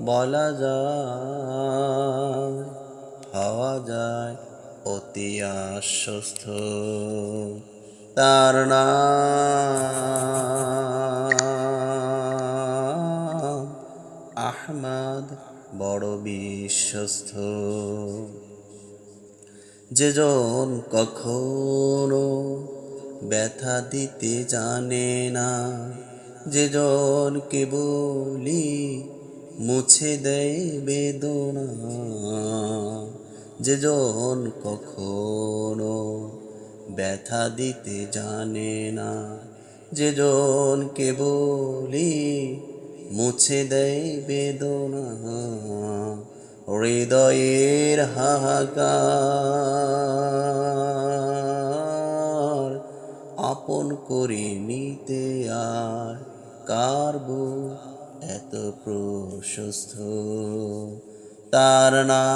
বলা যায়, হওয়া যায় অতি আশ্বস্ত। তার নাম আহমদ, বড় বিশ্বস্ত। যেজন কখনো ব্যথা দিতে জানে না যেজন কেবলি মুছে দেয় বেদনা। যেজন কখনো ব্যথা দিতে জানে না যেজন কেবলি মুছে দেয় বেদনা। হৃদয়ের হাহাকার আপন করে নিতে আর কারব এত প্রশস্ত, তার নাম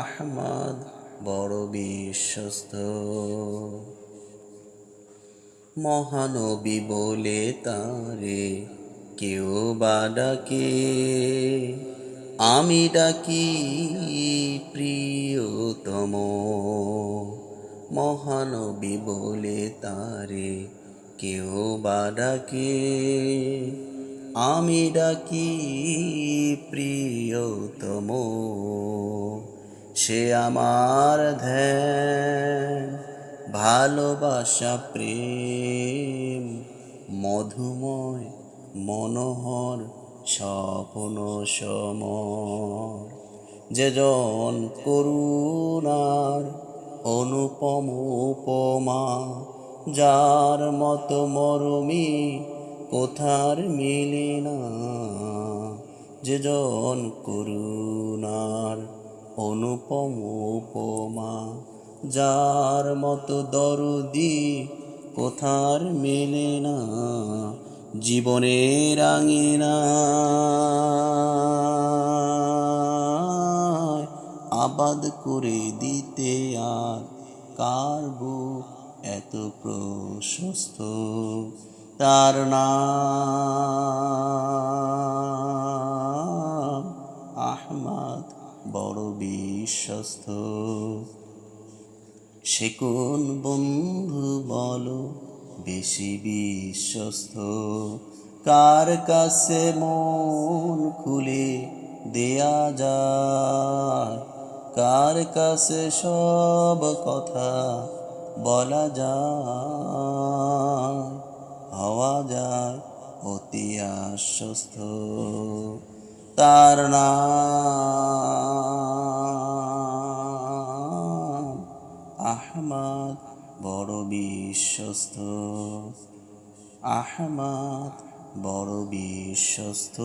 আহমদ বড় বিশ্বস্ত। মহানবী বলে তারে কেউ বা ডাকে, আমি ডাকি প্রিয়তম। মহানবী বলে তারে, কেউ বা ডাকে। আমি ডাকি প্রিয়তম, সে আমার ধ্যান, ভালোবাসা, প্রেম, মধুময়, মনোহর, স্বপ্ন, সমর। যেজন করুণার অনুপম উপমা যার মতো মরমি কোথার মিলে না। যেজন করুণার অনুপম উপমা যার মতো দরদি কোথার মেলে না। জীবনের আঙিনা। আবাদ করে দিতে আর কারব এত প্রশস্ত? তার নাম আহমদ বড় বিশ্বস্ত। সে কোন বন্ধু বলো বেশি বিশ্বস্ত? কার কাছে মন খুলে দেয়া যায়? কার কাছে সব কথা বলা যায়? হওয়া যায়, অতি আশ্বস্ত। তার নাম আহমদ, বড় বিশ্বস্ত। আহমদ, বড় বিশ্বস্ত।